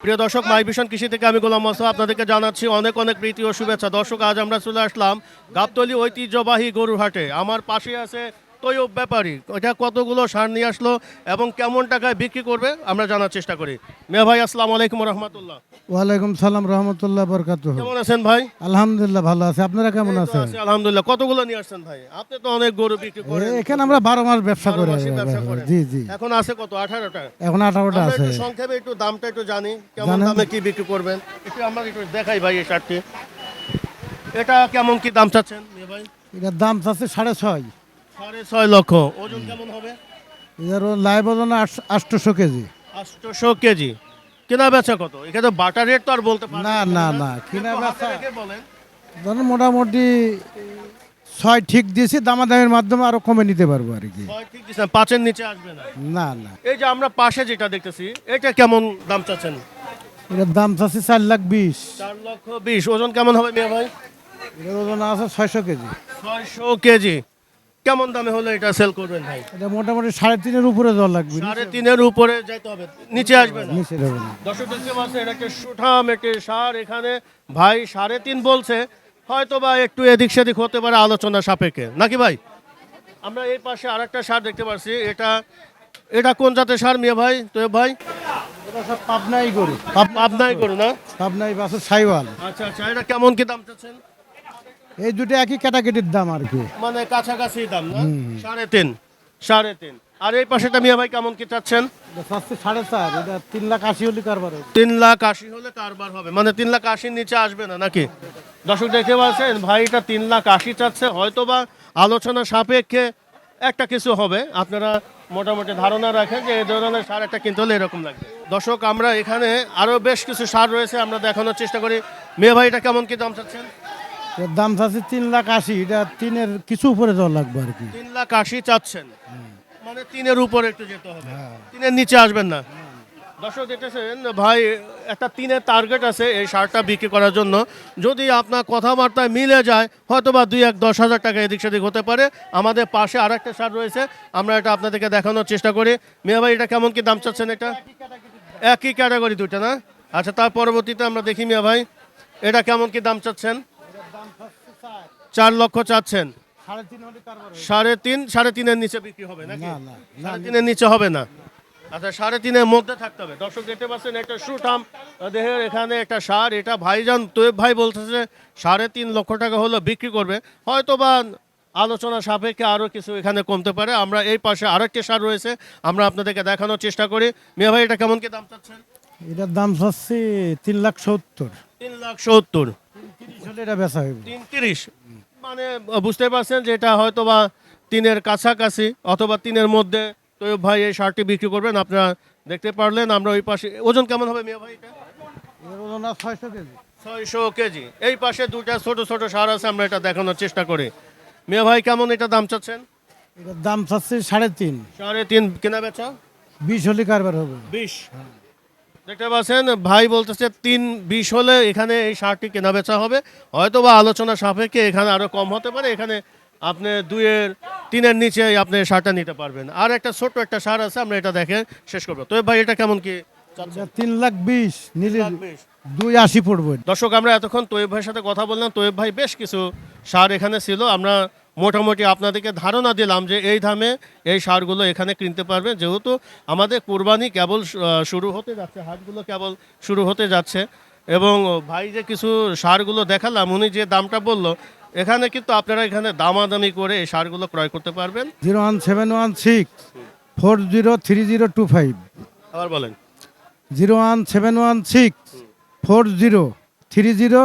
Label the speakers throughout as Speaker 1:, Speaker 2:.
Speaker 1: প্রিয় দর্শক মাই ভিশন কৃষি থেকে আমি গোলাম মোস্তফা আপনাদেরকে জানাচ্ছি অনেক অনেক প্রীতি ও শুভেচ্ছা। দর্শক, আজ আমরা চলে আসলাম গাবতলি ঐতিহ্যবাহী গরুহাটে আমার পাশে আছে তৈয়ব ব্যাপারী। এটা কতগুলো সার নিয়ে আসলো এবং কেমন টাকায় বিক্রি করবে আমরা জানার চেষ্টা করি। মেয়া ভাই আসসালাম আলাইকুম রহমতুল্লাহ।
Speaker 2: ওয়ালাইকুম সালাম রহমতুল্লাহ বরকাত
Speaker 1: কেমন আছেন ভাই?
Speaker 2: আলহামদুলিল্লাহ ভালো আছে। আপনারা কেমন আছেন?
Speaker 1: আলহামদুলিল্লাহ। কতগুলো নিয়ে আসছেন ভাই? আপনি তো অনেক গরু বিক্রি করেন।
Speaker 2: এখানে আমরা বারো মাস ব্যবসা করি। জি জি।
Speaker 1: এখন আছে কত? আঠারোটা?
Speaker 2: এখন আঠারোটা
Speaker 1: আমরা
Speaker 2: আছে।
Speaker 1: একটু সংক্ষেপে একটু দামটা একটু জানি। কেমন? দামে কি বিক্রি করবেন? একটু আমরা একটু দেখাই ভাই এই শার্টটি এটা কেমন কি দাম চাচ্ছেন ভাই?
Speaker 2: এটার দাম আছে সাড়ে ছয়।
Speaker 1: সাড়ে ছয় লক্ষ। ওজন কেমন হবে?
Speaker 2: এর লাইভ ওজন আটশোশো কেজি।
Speaker 1: আটশোশো কেজি। কেনা বেচা কত? এখানে তো বাটার রেট তো আর বলতে
Speaker 2: না না না কিনা বেচা
Speaker 1: বলেন।
Speaker 2: ধরুন মোটামুটি ছয় ঠিক দিয়েছি দামাদামের মাধ্যমে আরও কমে নিতে পারব আর কি।
Speaker 1: ঠিক পাঁচের নিচে আসবে না।
Speaker 2: না না।
Speaker 1: এই যে আমরা পাশে যেটা দেখতেছি এটা কেমন দাম চাচ্ছেন?
Speaker 2: এটার দাম চাচ্ছি চার লাখ বিশ।
Speaker 1: চার লক্ষ বিশ। ওজন কেমন হবে মিয়া ভাই?
Speaker 2: এটার ওজন আছে ছয়শো কেজি।
Speaker 1: ছয়শো কেজি। কেমন দামে হলে এটা সেল করবেন ভাই?
Speaker 2: এটা মোটামুটি সাড়ে তিনের উপরে জল লাগবে
Speaker 1: সাড়ে তিনের উপরে যাইতে হবে নিচে আসবে না।
Speaker 2: নিচে না।
Speaker 1: দর্শক দেখতে পাচ্ছেন এটা একটা সুঠাম একটি সার এখানে। ভাই সাড়ে তিন বলছে। হয়তো বা একটু এদিক সেদিক হতে পারে আলোচনা সাপেক্ষে। নাকি ভাই? আমরা এই পাশে আরেকটা সার দেখতে পাচ্ছি। এটা এটা কোন জাতের সার মিয়া ভাই? তো ভাই?
Speaker 2: এটা সব পাবনাই গরু।
Speaker 1: আপনাই করু না?
Speaker 2: পাবনাই বাসের সাইওয়াল।
Speaker 1: আচ্ছা আচ্ছা এটা কেমন কি দাম চাচ্ছেন?
Speaker 2: এই দুটো একই ক্যাটাগরির দাম আর কি।
Speaker 1: মানে কাছাকাছি দাম না? সাড়ে তিন সাড়ে তিন। আর এই পাশেটা মিয়া ভাই কেমন কি চাচ্ছেন?
Speaker 2: সাড়ে চার এটা তিন লাখ আশি হলে কারবার হবে।
Speaker 1: তিন লাখ আশি হলে কারবার হবে? মানে তিন লাখ আশির নিচে আসবে না নাকি? দর্শক দেখতে পাচ্ছেন ভাই এটা তিন লাখ আশি চাচ্ছে। হয়তো বা আলোচনা সাপেক্ষে একটা কিছু হবে। আপনারা মোটামুটি ধারণা রাখেন যে এই ধরনের সার একটা কিনতে হলে এরকম লাগবে। দর্শক আমরা এখানে আরও বেশ কিছু সার রয়েছে আমরা দেখানোর চেষ্টা করি। মেয়ে ভাই এটা কেমন কি দাম চাচ্ছেন?
Speaker 2: এর দাম চাচ্ছে তিন লাখ আশি এটা তিনের কিছু উপরে জল লাগবে আর কি।
Speaker 1: তিন লাখ আশি চাচ্ছেন। মানে তিনের উপরে একটু যেতে হবে। তিনের নিচে আসবেন না। দর্শক দেখতেছেন ভাই একটা তিনের টার্গেট আছে এই সারটা বিক্রি করার জন্য। যদি আপনার কথাবার্তায় মিলে যায় হয়তো বা দুই এক দশ হাজার টাকা এদিক সেদিক হতে পারে। আমাদের পাশে আর একটা সার রয়েছে আমরা এটা আপনাদেরকে দেখানোর চেষ্টা করি। মিয়া ভাই এটা কেমন কি দাম চাচ্ছেন এটা? একই ক্যাটাগরি দুইটা না? আচ্ছা তার পরবর্তীতে আমরা দেখি মিয়া ভাই এটা কেমন কি দাম চাচ্ছেন? চার লক্ষ চাচ্ছেন।
Speaker 2: সাড়ে তিন।
Speaker 1: সাড়ে তিনের নিচে বিক্রি হবে নাকি? সাড়ে তিনের নিচে হবে না। আচ্ছা সাড়ে তিনের মধ্যে থাকতে হবে। দর্শক দেখতে পাচ্ছেন একটা সুঠাম দেহের এখানে একটা সার। এটা ভাইজান তোয়েব ভাই বলতেছে সাড়ে তিন লক্ষ টাকা হলো বিক্রি করবে। হয়তো বা আলোচনা সাপেক্ষে আরও কিছু এখানে কমতে পারে। আমরা এই পাশে আরেকটি সার রয়েছে। আমরা আপনাদেরকে দেখানোর চেষ্টা করি। মিয়া ভাই এটা কেমন কি দাম চাচ্ছেন?
Speaker 2: এটার দাম চাচ্ছে তিন লাখ সত্তর।
Speaker 1: তিন লাখ সত্তর।
Speaker 2: এটা বেচা হবে
Speaker 1: তিন তিরিশ। মানে বুঝতে পারছেন যে এটা হয়তো বা তিনের কাছাকাছি অথবা তিনের মধ্যে। তো ভাই এই শার্টটি বিক্রি করবেন আপনারা দেখতে পারলেন আমরা ওই পাশে ওজন কেমন হবে মিয়া ভাই এটা?
Speaker 2: ওজন ছয়শো কেজি।
Speaker 1: ছয়শো কেজি। এই পাশে দুটা ছোট ছোট সার আছে আমরা এটা দেখানোর চেষ্টা করি। মিয়া ভাই কেমন এটা দাম চাচ্ছেন?
Speaker 2: এটার দাম চাচ্ছে সাড়ে তিন।
Speaker 1: সাড়ে তিন কেনা বেচা?
Speaker 2: বিশ হলে কারবার হবে।
Speaker 1: বিশ। দেখতে পাচ্ছেন ভাই বলতেছে তিন বিশ হলে এখানে এই শার্টটি কেনা বেচা হবে। হয়তো বা আলোচনা সাপেক্ষে এখানে আরও কম হতে পারে এখানে আপনি দুইয়ের তিনের নিচে আপনি শার্টটা নিতে পারবেন। আর একটা ছোট্ট একটা সার আছে আমরা এটা দেখে শেষ করব। তো ভাই এটা কেমন কি
Speaker 2: তিন লাখ বিশ নিলে। দুই আশি পড়বে।
Speaker 1: দর্শক আমরা এতক্ষণ তোয়েব ভাইয়ের সাথে কথা বললাম। তোয়েব ভাই বেশ কিছু সার এখানে ছিল আমরা মোটামুটি আপনাদেরকে ধারণা দিলাম যে এই দামে এই সারগুলো এখানে কিনতে পারবেন। যেহেতু আমাদের কোরবানি কেবল শুরু হতে যাচ্ছে হাটগুলো কেবল শুরু হতে যাচ্ছে এবং ভাই যে কিছু সারগুলো দেখালাম উনি যে দামটা বলল এখানে কিন্তু আপনারা এখানে দামাদামি করে এই সারগুলো ক্রয় করতে পারবেন।
Speaker 2: Zero one seven one six four zero three zero two five.
Speaker 1: আবার বলেন।
Speaker 2: Zero one seven one six four zero three zero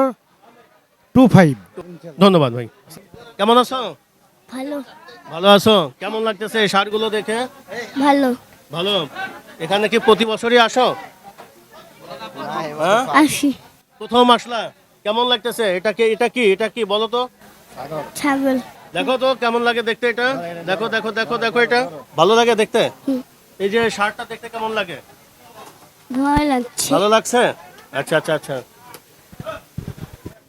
Speaker 2: two five.
Speaker 1: ধন্যবাদ ভাই। কেমন আছো?
Speaker 3: ভালো।
Speaker 1: ভালো আছো? কেমন লাগতেছে এই সারগুলো দেখে?
Speaker 3: ভালো।
Speaker 1: ভালো? এখানে কি প্রতি বছরই আসো? হ্যাঁ?
Speaker 3: আসি।
Speaker 1: প্রথম আসলা। কেমন লাগতেছে? এটা কি এটা কি এটা কি বলো তো।
Speaker 3: ছাগল।
Speaker 1: দেখো তো কেমন লাগে দেখতে এটা? দেখো দেখো দেখো দেখো এটা। ভালো লাগে দেখতে? এই যে শার্টটা দেখতে কেমন লাগে?
Speaker 3: ভয় লাগছে।
Speaker 1: ভালো লাগছে? আচ্ছা আচ্ছা আচ্ছা।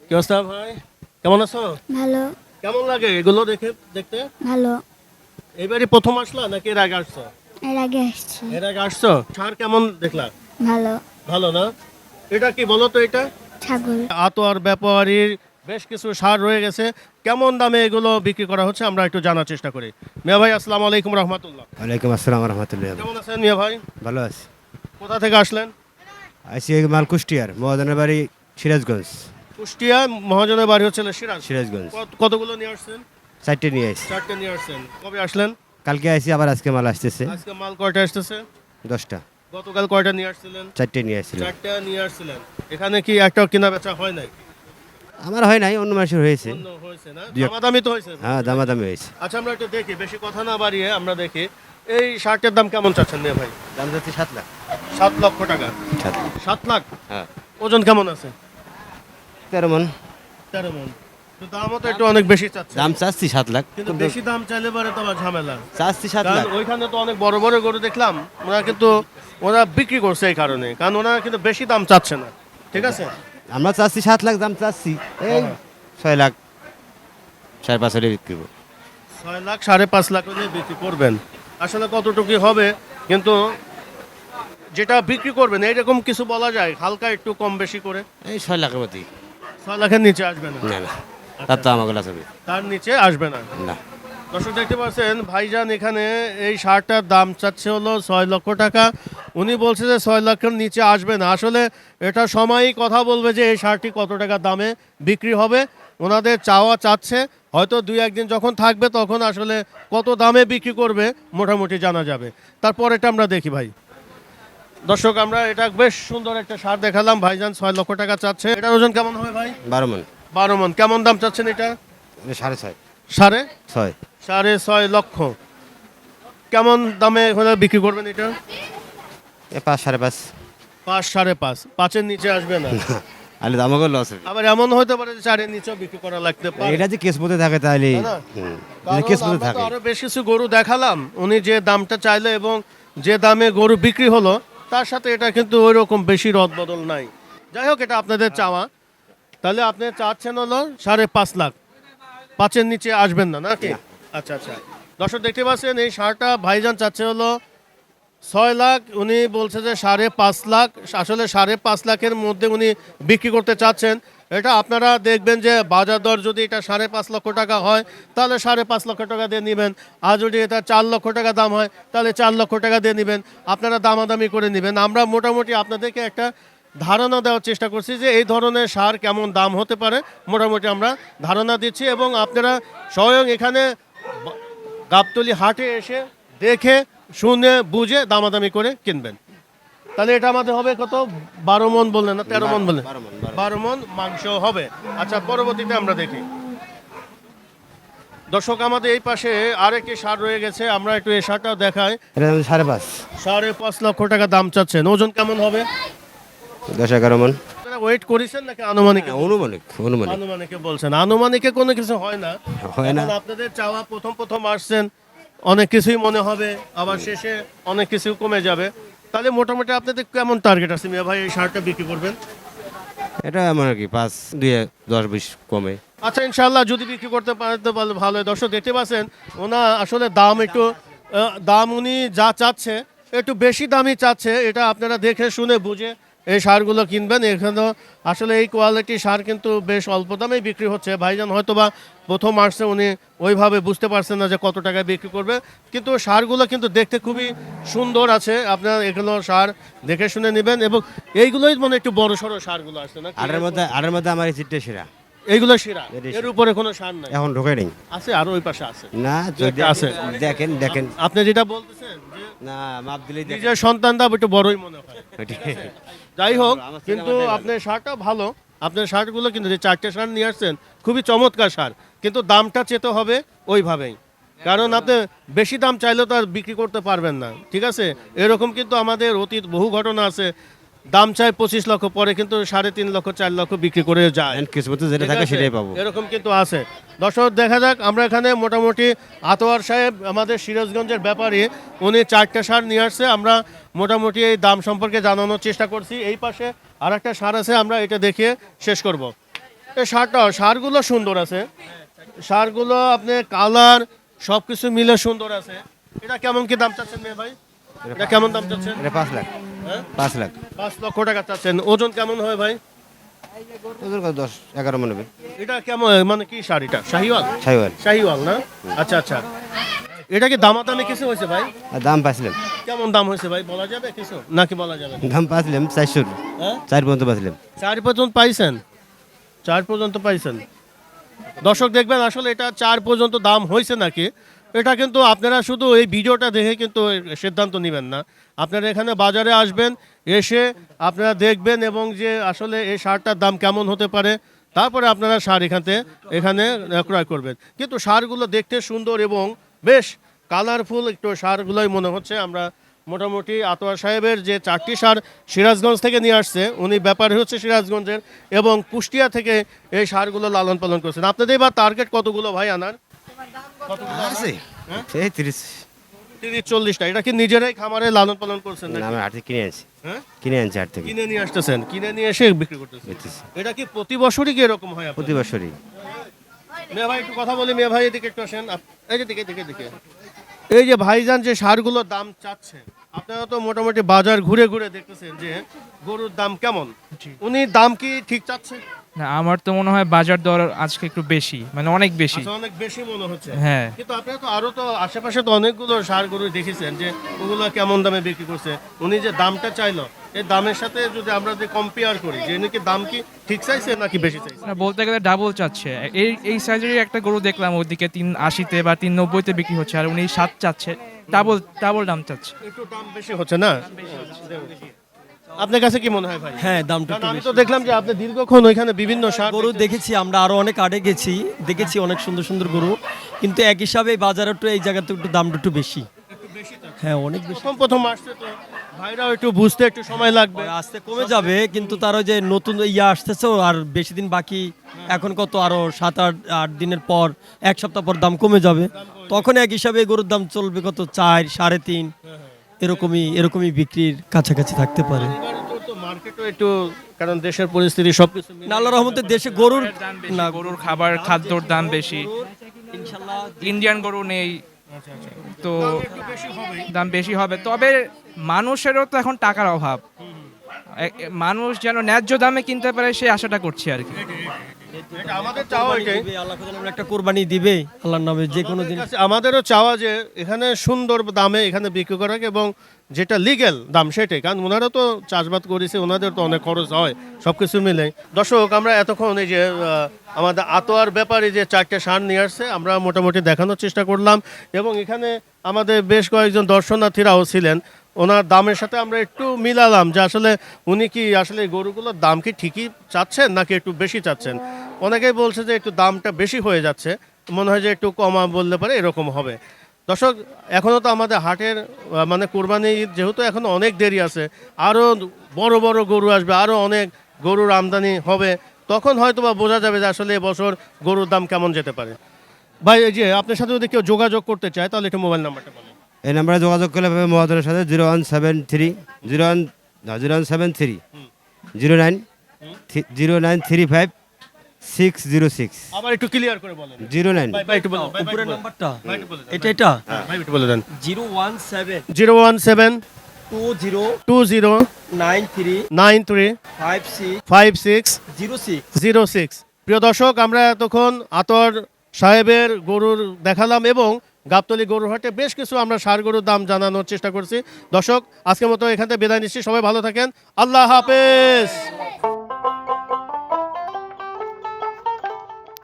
Speaker 1: কি অবস্থা ভাই? কেমন আছো?
Speaker 3: ভালো।
Speaker 1: কেমন লাগে এগুলো দেখে দেখতে?
Speaker 3: ভালো।
Speaker 1: এবারই প্রথম আসলা নাকি এর আগে আসছো?
Speaker 3: এর আগে আসছি।
Speaker 1: এর আগে আসছো? সার কেমন দেখলা?
Speaker 3: ভালো।
Speaker 1: ভালো না? এটা কি বলো তো এটা?
Speaker 3: ছাগল।
Speaker 1: আতোয়ার ব্যাপারীর বেশ কিছু সার রয়ে গেছে। কেমন দামে এগুলো বিক্রি করা হচ্ছে আমরা একটু জানার চেষ্টা করি। মিয়া ভাই আসসালামু আলাইকুম রহমতুল্লাহ।
Speaker 4: ওয়ালাইকুম আসসালাম রহমতুল্লাহ।
Speaker 1: কেমন আছেন মিয়া ভাই?
Speaker 4: ভালো আছি।
Speaker 1: কোথা থেকে আসলেন?
Speaker 4: আছি এই মাল কুষ্টিয়ার মহাজনের বাড়ি সিরাজগঞ্জ।
Speaker 1: কুষ্টিয়া মহাজনের বাড়ি হচ্ছে সিরাজ।
Speaker 4: সিরাজগঞ্জ।
Speaker 1: কত- কতগুলো নিয়ে আসছেন?
Speaker 4: চারটে নিয়ে আসছি।
Speaker 1: চারটে নিয়ে আসছেন। কবে আসলেন?
Speaker 4: কালকে আসি আবার আজকে মাল আসতেছে।
Speaker 1: আজকে মাল কয়টা আসতেছে?
Speaker 4: দশটা।
Speaker 1: গতকাল কয়টা নিয়ে আসছিলেন?
Speaker 4: চারটে নিয়ে আসছিলাম।
Speaker 1: চারটা নিয়ে আসছিলেন। এখানে কি একটা কেনা বেচা হয় নাই?
Speaker 4: আমার হয় নাই অন্য মানুষের হয়েছে।
Speaker 1: দামাদামি তো হয়েছে।
Speaker 4: হ্যাঁ দামাদামি হয়েছে।
Speaker 1: আচ্ছা আমরা একটু দেখি বেশি কথা না বাড়িয়ে আমরা দেখি। এই শার্টের দাম কেমন চাচ্ছেন ভাই?
Speaker 4: দাম যাচ্ছে সাত লাখ।
Speaker 1: সাত লক্ষ টাকা।
Speaker 4: সাত
Speaker 1: লাখ?
Speaker 4: হ্যাঁ।
Speaker 1: ওজন কেমন আছে?
Speaker 4: তেরো মন।
Speaker 1: তেরো মন। তো দামও তো একটু অনেক বেশি চাচ্ছে।
Speaker 4: দাম চাচ্ছি সাত লাখ।
Speaker 1: কিন্তু বেশি দাম চাইলে পারে তো আবার ঝামেলা।
Speaker 4: চাচ্ছি সাত লাখ।
Speaker 1: ওইখানে তো অনেক বড় বড় গরু দেখলাম ওরা কিন্তু ওরা বিক্রি করছে এই কারণে। কারণ ওরা কিন্তু বেশি দাম চাচ্ছে না। ঠিক আছে?
Speaker 4: আমরা চাচ্ছি সাত লাখ দাম চাচ্ছি। এই ছয় লাখ সাড়ে পাঁচ হলে বিক্রি করব।
Speaker 1: ছয় লাখ সাড়ে পাঁচ লাখ হলে বিক্রি করবেন। আসলে কতটুকু হবে কিন্তু যেটা বিক্রি করবেন এইরকম কিছু বলা যায় হালকা একটু কম বেশি করে।
Speaker 4: এই ছয় লাখের মধ্যেই।
Speaker 1: ছয় লাখের নিচে আসবে না।
Speaker 4: না না তার তো আমাকে লাভ
Speaker 1: তার নিচে আসবে না।
Speaker 4: না।
Speaker 1: দর্শক দেখতে পাচ্ছেন ভাইজান এখানে এই শার্টটার দাম চাচ্ছে হলো ছয় লক্ষ টাকা। উনি বলছে যে ছয় লক্ষের নিচে আসবে না। আসলে এটা সময়ই কথা বলবে যে এই শার্টটি কত টাকা দামে বিক্রি হবে। ওনাদের চাওয়া চাচ্ছে। হয়তো দুই একদিন যখন থাকবে তখন আসলে কত দামে বিক্রি করবে মোটামুটি জানা যাবে। তারপর এটা আমরা দেখি ভাই। দর্শক আমরা এটা বেশ সুন্দর একটা সার দেখালাম। ভাইজান ছয় লক্ষ টাকা চাচ্ছে। এটার ওজন কেমন হবে ভাই?
Speaker 4: বারো মন।
Speaker 1: বারো মন। কেমন দাম চাচ্ছেন এটা?
Speaker 4: সাড়ে ছয়।
Speaker 1: সাড়ে?
Speaker 4: ছয়।
Speaker 1: সাড়ে ছয় লক্ষ। কেমন দামে বিক্রি করবেন এটা?
Speaker 4: এ পাঁচ সাড়ে পাঁচ।
Speaker 1: পাঁচ সাড়ে পাঁচ। পাঁচের নিচে আসবে না?
Speaker 4: আলে আমাকে লস হবে
Speaker 1: আবার এমন হতে পারে যে চারের বিক্রি করা লাগতে পারে।
Speaker 4: এটা যে কেস মধ্যে থাকে তাহলে। কেস মধ্যে থাকে।
Speaker 1: আরও বেশ কিছু গরু দেখালাম। উনি যে দামটা চাইলে এবং যে দামে গরু বিক্রি হলো তার সাথে এটা কিন্তু ওই রকম বেশি রদ বদল নাই। যাই হোক, এটা আপনাদের চাওয়া। তাহলে আপনি চাচ্ছেন হলো সাড়ে পাঁচ লাখ। পাঁচের নিচে আসবেন না, নাকি? আচ্ছা আচ্ছা। দর্শক, দেখতে পাচ্ছেন, এই সারটা ভাইজান চাচ্ছে হলো ছয় লাখ। উনি বলছে যে সাড়ে পাঁচ লাখ। আসলে সাড়ে পাঁচ লাখের মধ্যে উনি বিক্রি করতে চাচ্ছেন। এটা আপনারা দেখবেন যে বাজার দর যদি এটা সাড়ে পাঁচ লক্ষ টাকা হয়, তাহলে সাড়ে পাঁচ লক্ষ টাকা দিয়ে নেবেন। আর যদি এটা চার লক্ষ টাকা দাম হয়, তাহলে চার লক্ষ টাকা দিয়ে নেবেন। আপনারা দামাদামি করে নেবেন। আমরা মোটামুটি আপনাদেরকে একটা ধারণা দেওয়ার চেষ্টা করছি যে এই ধরনের সার কেমন দাম হতে পারে। মোটামুটি আমরা ধারণা দিচ্ছি এবং আপনারা স্বয়ং এখানে গাবতলি হাটে এসে দেখে, শুনে, বুঝে দামাদামি করে কিনবেন। তাহলে এটা আমাদের হবে কত? বারো মন বললেন না তেরো মন বললেন।
Speaker 4: বারো
Speaker 1: মন মাংস হবে। আচ্ছা পরবর্তীতে আমরা দেখি। দর্শক আমাদের এই পাশে আরেকটি সার রয়ে গেছে। আমরা একটু এই সারটা দেখাই।
Speaker 4: সাড়ে পাঁচ।
Speaker 1: সাড়ে পাঁচ লক্ষ টাকা দাম চাচ্ছেন। ওজন কেমন হবে?
Speaker 4: দশ এগারো মন।
Speaker 1: আপনারা ওয়েট করেছেন নাকি আনুমানিক?
Speaker 4: অনুমানিক অনুমানিক
Speaker 1: আনুমানিকে। বলছেন। আনুমানিকে কোনো কিছু হয় না।
Speaker 4: হয় না।
Speaker 1: আপনাদের চাওয়া প্রথম প্রথম আসছেন। অনেক কিছুই মনে হবে। আবার শেষে অনেক কিছু কমে যাবে। তাহলে মোটামুটি আপনাদের কেমন টার্গেট আছে মিয়া ভাই এই শার্টটা বিক্রি করবেন
Speaker 4: এটা আমার কি পাঁচ দিয়ে দশ বিশ কমে
Speaker 1: আচ্ছা ইনশাল্লাহ যদি বিক্রি করতে পারেন তো ভালো। দর্শক দেখতে পাচ্ছেন ওনা আসলে দাম একটু দাম উনি যা চাচ্ছে একটু বেশি দামই চাচ্ছে এটা আপনারা দেখে শুনে বুঝে এই সারগুলো কিনবেন এখানেও আসলে এই কোয়ালিটি সার কিন্তু বেশ অল্প দামেই বিক্রি হচ্ছে। ভাইজান হয়তো বা প্রথম আসছে উনি ওইভাবে বুঝতে পারছেন না যে কত টাকায় বিক্রি করবে কিন্তু সারগুলো কিন্তু দেখতে খুবই সুন্দর আছে। আপনার এগুলো সার দেখে শুনে নেবেন এবং এইগুলোই মানে একটু বড় সড়ো সারগুলো আসছে না
Speaker 4: আটের মধ্যে আটের মধ্যে আমার এই চিটটা সেরা।
Speaker 1: এইগুলো শিরা এর উপরে কোনো সার নাই?
Speaker 4: এখন ঢোকে নেই।
Speaker 1: আছে আর ওই পাশে আছে।
Speaker 4: না যদি
Speaker 1: আছে।
Speaker 4: দেখেন দেখেন।
Speaker 1: আপনি যেটা বলতেছেন
Speaker 4: না মাপ
Speaker 1: নিজের সন্তানটা একটু বড়ই মনে হয়। যাই হোক কিন্তু আপনার সারটা ভালো। আপনার সারগুলো কিন্তু যে চারটে সার নিয়ে আসছেন খুবই চমৎকার সার কিন্তু দামটা চেতে হবে ওইভাবেই। কারণ আপনি বেশি দাম চাইলেও তো আর বিক্রি করতে পারবেন না ঠিক আছে? এরকম কিন্তু আমাদের অতীত বহু ঘটনা আছে। দাম চাই পঁচিশ লক্ষ পরে কিন্তু সাড়ে তিন লক্ষ চার লক্ষ বিক্রি করে যায়।
Speaker 4: কিসমতে যেটা থাকে সেটাই পাবো।
Speaker 1: এরকম কিন্তু আছে। দর্শক দেখা যাক আমরা এখানে মোটামুটি আতোয়ার সাহেব আমাদের সিরাজগঞ্জের ব্যাপারে উনি চারটা সার নিয়ে আসছে। আমরা মোটামুটি এই দাম সম্পর্কে জানানোর চেষ্টা করছি। এই পাশে আর একটা সার আছে আমরা এটা দেখিয়ে শেষ করব। এই সারটা সারগুলো সুন্দর আছে। সারগুলো আপনি কালার সব কিছু মিলে সুন্দর আছে। এটা কেমন কি দাম চাচ্ছেন মেয়ে ভাই? এটা কেমন দাম চাচ্ছেন?
Speaker 4: এটা পাঁচ লাখ। পাঁচ লাখ।
Speaker 1: পাঁচ লক্ষ টাকা চাচ্ছেন। ওজন কেমন হয় ভাই?
Speaker 4: কত? দশ এগারো মনে হবে।
Speaker 1: এটা কেমন মানে কি এটা? শাহিওয়াল?
Speaker 4: সাইওয়াল
Speaker 1: শাহিওয়াল না? আচ্ছা আচ্ছা। এটা কি দামাদামি কিছু হয়েছে ভাই?
Speaker 4: দাম পাইছিলাম
Speaker 1: কেমন দাম হয়েছে ভাই? বলা যাবে কিছু? নাকি বলা যাবে
Speaker 4: দাম পাইছিলাম চারশো।
Speaker 1: হ্যাঁ?
Speaker 4: চার পর্যন্ত পাইছিলাম
Speaker 1: চার পর্যন্ত পাইছেন? চার পর্যন্ত পাইছেন। দর্শক দেখবেন আসলে এটা চার পর্যন্ত দাম হয়েছে নাকি? এটা কিন্তু আপনারা শুধু এই ভিডিওটা দেখে কিন্তু সিদ্ধান্ত নেবেন না। আপনারা এখানে বাজারে আসবেন, এসে আপনারা দেখবেন এবং যে আসলে এই সারটার দাম কেমন হতে পারে, তারপরে আপনারা সার এখানে এখানে ক্রয় করবেন। কিন্তু সারগুলো দেখতে সুন্দর এবং বেশ কালারফুল একটু সারগুলোই মনে হচ্ছে। আমরা মোটামুটি আতোয়ার সাহেবের যে চারটি সার সিরাজগঞ্জ থেকে নিয়ে আসছে, উনি ব্যাপারী হচ্ছে সিরাজগঞ্জের এবং কুষ্টিয়া থেকে এই সারগুলো লালন পালন করছেন। আপনাদের এবার টার্গেট কতগুলো ভাই আনার?
Speaker 4: আছে এই তিরিশ।
Speaker 1: তিরিশ চল্লিশটা। এটা কি নিজেরাই খামারে লালন পালন করছেন
Speaker 4: না, আমি হাট কিনে আনছি
Speaker 1: হ্যাঁ?
Speaker 4: কিনে আনছি হাট থেকে
Speaker 1: কিনে নিয়ে আসতেছেন। কিনে নিয়ে এসে বিক্রি করতেছেন। এটা কি প্রতি বছরই কি এরকম হয়
Speaker 4: প্রতি বছরই।
Speaker 1: মেয়ে ভাই একটু কথা বলি। মেয়ে ভাই এদিকে একটু আসেন। এই যে দিকে দিকে দিকে এই যে ভাইজান যে সারগুলোর দাম চাচ্ছে আপনারা তো মোটামুটি বাজার ঘুরে ঘুরে দেখতেছেন যে গরুর দাম কেমন? উনি দাম কি ঠিক চাচ্ছে?
Speaker 5: না আমার তো মনে হয় বাজার দর আজকে একটু বেশি মানে অনেক বেশি।
Speaker 1: আচ্ছা অনেক বেশি মনে হচ্ছে।
Speaker 5: হ্যাঁ।
Speaker 1: কিন্তু আপনি তো আরও তো আশেপাশে তো অনেকগুলো সার গরু দেখেছেন যে ওগুলো কেমন দামে বিক্রি করছে। উনি যে দামটা চাইলো এই দামের সাথে যদি আমরা যে কম্পেয়ার করি যে উনি কি দাম কি ঠিক চাইছে নাকি বেশি চাইছে?
Speaker 5: না বলতে গেলে ডাবল চাচ্ছে। এই এই সাইজেরই একটা গরু দেখলাম ওইদিকে তিন আশিতে বা তিন নব্বইতে বিক্রি হচ্ছে আর উনি সাত চাচ্ছে ডাবল ডাবল দাম চাচ্ছে।
Speaker 1: একটু দাম বেশি হচ্ছে না? আপনার কাছে কি মনে হয় ভাই?
Speaker 6: হ্যাঁ দামটা
Speaker 1: কারণ আমি তো দেখলাম যে আপনি দীর্ঘক্ষণ ওইখানে বিভিন্ন সার
Speaker 6: গরু দেখেছি আমরা আরও অনেক আগে গেছি দেখেছি অনেক সুন্দর সুন্দর গরু। কিন্তু এক হিসাবে এই বাজারে একটু এই জায়গাতে একটু দামটা একটু বেশি। হ্যাঁ অনেক বেশি।
Speaker 1: প্রথম প্রথম আসছে তো। ভাইরাও একটু বুঝতে একটু সময় লাগবে।
Speaker 6: আস্তে কমে যাবে কিন্তু তার ওই যে নতুন ইয়ে আসতেছে আর বেশি দিন বাকি এখন কত আরও সাত আট আট দিনের পর এক সপ্তাহ পর দাম কমে যাবে। তখন এক হিসাবে গরুর দাম চলবে কত? চার সাড়ে তিন। এরকমই এরকমই বিক্রির কাছাকাছি থাকতে পারে।
Speaker 1: একটু কারণ দেশের পরিস্থিতি সবকিছু মিলিয়ে-
Speaker 6: আল্লাহ রহমতে দেশে গরুর
Speaker 5: বেশি, গরুর খাবার খাদ্যর দাম বেশি। ইন্ডিয়ান গরু নেই তো দাম বেশি হবে। তবে মানুষেরও তো এখন টাকার অভাব। মানুষ যেন ন্যায্য দামে কিনতে পারে সেই আশাটা করছি আর কি।
Speaker 1: আমাদের চাওয়া এটাই।
Speaker 6: আল্লাহ আমরা একটা কোরবানি দিবে আল্লাহর নামে যে কোনো জিনিস।
Speaker 1: আমাদেরও চাওয়া যে এখানে সুন্দর দামে এখানে বিক্রি করা এবং যেটা লিগেল দাম সেটাই। কারণ ওনারা তো চাষবাদ করেছে ওনাদের তো অনেক খরচ হয় সব কিছু মিলে দর্শক আমরা এতক্ষণ এই যে আমাদের আতোয়ার ব্যাপারে যে চারটে সার নিয়ে আসছে আমরা মোটামুটি দেখানোর চেষ্টা করলাম। এবং এখানে আমাদের বেশ কয়েকজন দর্শনার্থীরাও ছিলেন। ওনার দামের সাথে আমরা একটু মিলালাম যে আসলে উনি কি আসলে গরুগুলোর দাম কি ঠিকই চাচ্ছেন নাকি একটু বেশি চাচ্ছেন? অনেকেই বলছে যে একটু দামটা বেশি হয়ে যাচ্ছে। মনে হয় যে একটু কমা বললে পারে এরকম হবে। দর্শক এখনও তো আমাদের হাটের মানে কোরবানি ঈদ যেহেতু এখনও অনেক দেরি আছে আরও বড় বড় গরু আসবে আরও অনেক গরুর আমদানি হবে, তখন হয়তো বা বোঝা যাবে যে আসলে এবছর গরুর দাম কেমন যেতে পারে। ভাই, এই যে আপনার সাথে যদি কেউ যোগাযোগ করতে চায়, তাহলে একটু মোবাইল নাম্বারটা বলেন।
Speaker 4: এই নাম্বারে যোগাযোগ করলে পাবে মহাজনের সাথে zero one seven three zero one zero one seven three zero nine zero nine three five six zero six.
Speaker 1: আবার একটু ক্লিয়ার করে বলেন।
Speaker 4: Zero nine.
Speaker 1: একটু বলেন
Speaker 6: উপরের নাম্বারটা?
Speaker 1: ভাই, একটু বলে
Speaker 6: এটা এটা?
Speaker 1: ভাই একটু বলে দেন
Speaker 6: zero one seven.
Speaker 1: Zero one seven.
Speaker 6: Two zero
Speaker 1: two zero.
Speaker 6: Nine three.
Speaker 1: Nine three.
Speaker 6: Five six.
Speaker 1: Five six.
Speaker 6: Zero six.
Speaker 1: Zero six. প্রিয় দর্শক আমরা এতক্ষণ আতর সাহেবের গরুর দেখালাম এবং গাবতলি গরুর হাটে বেশ কিছু আমরা সার গরুর দাম জানানোর চেষ্টা করছি। দর্শক, আজকের মতো এখান থেকে বিদায় নিচ্ছি। সবাই ভালো থাকেন। আল্লাহ হাফেজ।